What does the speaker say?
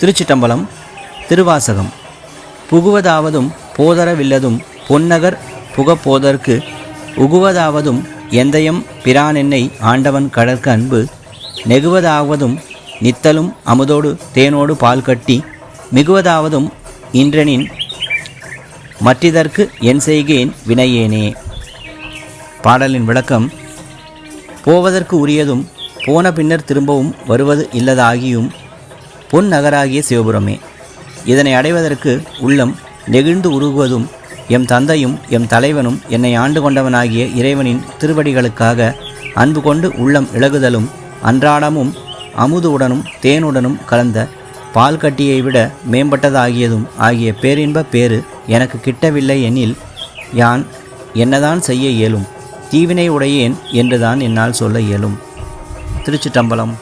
திருச்சிட்டம்பலம் திருவாசகம். புகுவதாவதும் போதரவில்லதும் பொன்னகர் புகப்போதற்கு உகுவதாவதும் எந்தயம் பிரானென்னை ஆண்டவன் கடற்கு அன்பு நெகுவதாவதும் நித்தலும் அமுதோடு தேனோடு பால் கட்டி மிகுவதாவதும் இன்றனின் மற்றிதற்கு என் செய்கேன் வினையேனே. பாடலின் விளக்கம் போவதற்கு உரியதும் போன பின்னர் திரும்பவும் வருவது இல்லதாகியும் பொன் நகராகிய சிவபுரமே. இதனை அடைவதற்கு உள்ளம் நெகிழ்ந்து உருகுவதும் எம் தந்தையும் எம் தலைவனும் என்னை ஆண்டு கொண்டவனாகிய இறைவனின் திருவடிகளுக்காக அன்பு கொண்டு உள்ளம் இழகுதலும் அன்றாடமும் அமுதுவுடனும் தேனுடனும் கலந்த பால் கட்டியை விட மேம்பட்டதாகியதும் ஆகிய பேரின்ப பேறு எனக்கு கிட்டவில்லை எனில் யான் என்னதான் செய்ய இயலும் தீவினை உடையேன் என்றுதான் என்னால் சொல்ல இயலும். திருச்சிட்டம்பலம்